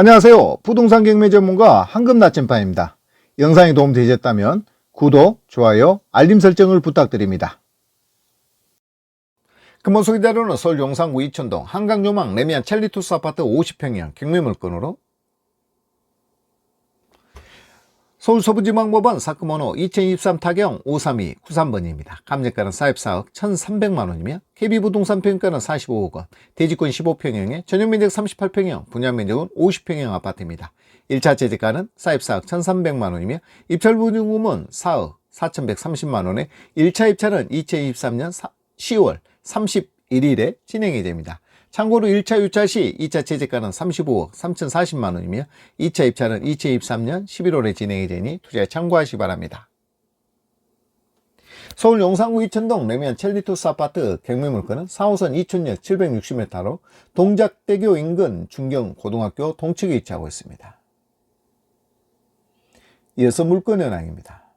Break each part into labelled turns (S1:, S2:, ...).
S1: 안녕하세요. 부동산 경매 전문가 황금 나침반입니다. 영상이 도움되셨다면 구독, 좋아요, 알림 설정을 부탁드립니다. 금번 소개자료는 서울 용산구 이천동 한강조망 레미안 첼리투스 아파트 50평형 경매 물건으로 서울 서부지방법원 사건번호 2023 타경 532 93번입니다. 감정가는 44억 1,300만원이며 KB부동산 평가는 45억 원, 대지권 15평형에 전용면적 38평형, 분양면적은 50평형 아파트입니다. 1차 재재가는 44억 1,300만원이며 입찰보증금은 4억 4,130만원에 1차 입찰은 2023년 10월 31일에 진행이 됩니다. 참고로 1차 유찰 시 2차 채제가는 35억 3,040만 원이며 2차 입찰은 2023년 11월에 진행이 되니 투자에 참고하시 기 바랍니다. 서울 용산구 이천동 레미안 첼리토스 아파트 경매 물건은 4호선 이촌역 760m로 동작대교 인근 중경 고등학교 동측에 위치하고 있습니다. 이어서 물건 현황입니다.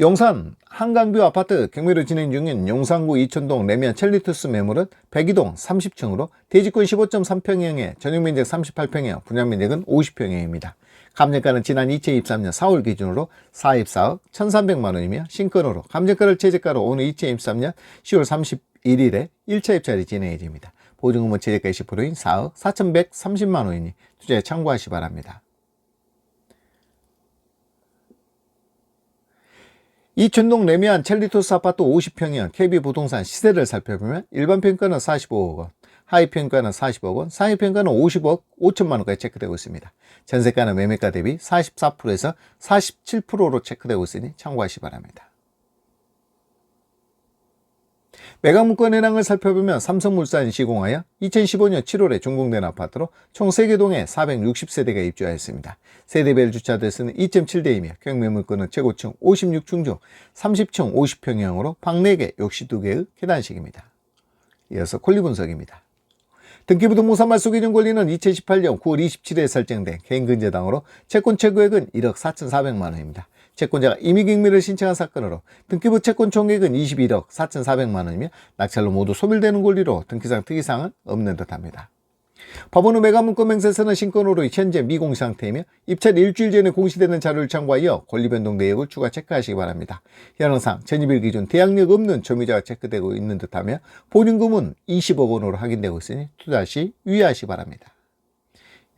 S1: 용산 한강뷰 아파트 경매로 진행 중인 용산구 이천동 레미안 첼리투스 매물은 102동 30층으로 대지권 15.3평형에 전용면적 38평형, 분양면적은 50평형입니다. 감정가는 지난 2023년 4월 기준으로 44억 1,300만원이며 신건으로 감정가를 최저가로 오늘 2023년 10월 31일에 1차 입찰이 진행이 됩니다. 보증금은 최저가 20%인 4억 4,130만원이니 투자에 참고하시 기 바랍니다. 이천동 레미안 첼리토스 아파트 50평형 KB부동산 시세를 살펴보면 일반 평가는 45억 원, 하위 평가는 40억 원, 상위 평가는 50억 5천만 원까지 체크되고 있습니다. 전세가는 매매가 대비 44%에서 47%로 체크되고 있으니 참고하시 기 바랍니다. 매각 물건 해당을 살펴보면 삼성물산이 시공하여 2015년 7월에 준공된 아파트로 총 3개 동에 460세대가 입주하였습니다. 세대별 주차대수는 2.7대이며 경매 물건은 최고층 56층 중 30층 50평형으로 방 4개, 욕실 2개의 계단식입니다. 이어서 권리 분석입니다. 등기부등본사 말소기준 권리는 2018년 9월 27일에 설정된 개인근저당으로 채권 최고액은 1억 4,400만 원입니다. 채권자가 임의경매를 신청한 사건으로 등기부 채권 총액은 21억 4,400만 원이며 낙찰로 모두 소멸되는 권리로 등기상 특이사항은 없는 듯합니다. 법원의 매각문건 맹세서는 신권으로 현재 미공시 상태이며 입찰 일주일 전에 공시되는 자료를 참고하여 권리변동 내역을 추가 체크하시기 바랍니다. 현황상 전입일 기준 대항력 없는 점유자가 체크되고 있는 듯하며 보증금은 20억 원으로 확인되고 있으니 투자 시 유의하시기 바랍니다.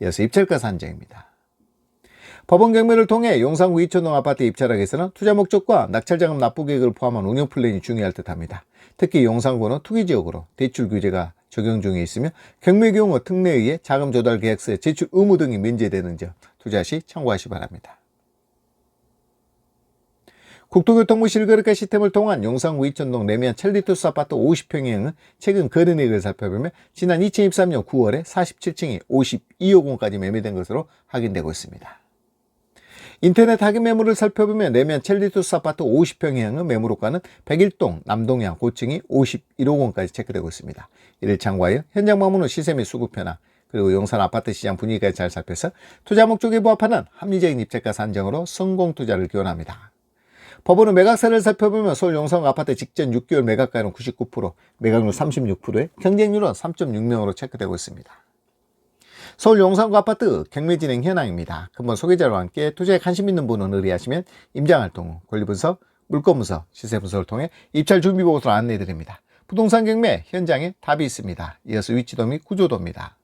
S1: 이어서 입찰가 산정입니다. 법원 경매를 통해 용산구 이천동 아파트 입찰하기 위해서는 투자 목적과 낙찰자금 납부 계획을 포함한 운영 플랜이 중요할 듯합니다. 특히 용산구는 투기지역으로 대출 규제가 적용 중에 있으며 경매 경우 특례에 의해 자금 조달 계약서의 제출 의무 등이 면제되는 점 투자 시 참고하시 기 바랍니다. 국토교통부 실거래가 시스템을 통한 용산구 이천동 레미안 첼리투스 아파트 50평형은 최근 거래액을 살펴보면 지난 2023년 9월에 47층이 52억 원까지 매매된 것으로 확인되고 있습니다. 인터넷 하객 매물을 살펴보면 내면 첼리투스 아파트 50평형의 매물호가는 101동 남동향 고층이 51억 원까지 체크되고 있습니다. 이를 참고하여 현장 방문 후 시세 및 수급 현황 그리고 용산 아파트 시장 분위기까지 잘 살펴서 투자 목적에 부합하는 합리적인 입찰가 산정으로 성공 투자를 기원합니다. 법원은 매각세를 살펴보면 서울 용산 아파트 직전 6개월 매각가율은 99%, 매각률 36%에 경쟁률은 3.6명으로 체크되고 있습니다. 서울 용산구 아파트 경매 진행 현황입니다. 금번 소개자와 함께 투자에 관심 있는 분은 의뢰하시면 임장활동, 권리분석, 물건분석, 시세분석을 통해 입찰 준비 보고서를 안내해 드립니다. 부동산 경매 현장에 답이 있습니다. 이어서 위치도 및 구조도입니다.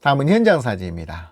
S1: 다음은 현장 사진입니다.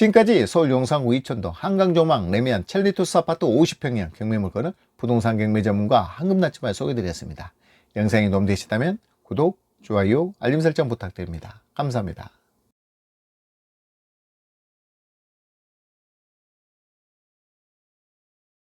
S1: 지금까지 서울 용산구 이천동 한강조망 레미안 첼리투스 아파트 50평형 경매 물건을 부동산 경매 전문가 황금나치발 소개드렸습니다. 영상이 도움되셨다면 구독, 좋아요, 알림 설정 부탁드립니다. 감사합니다.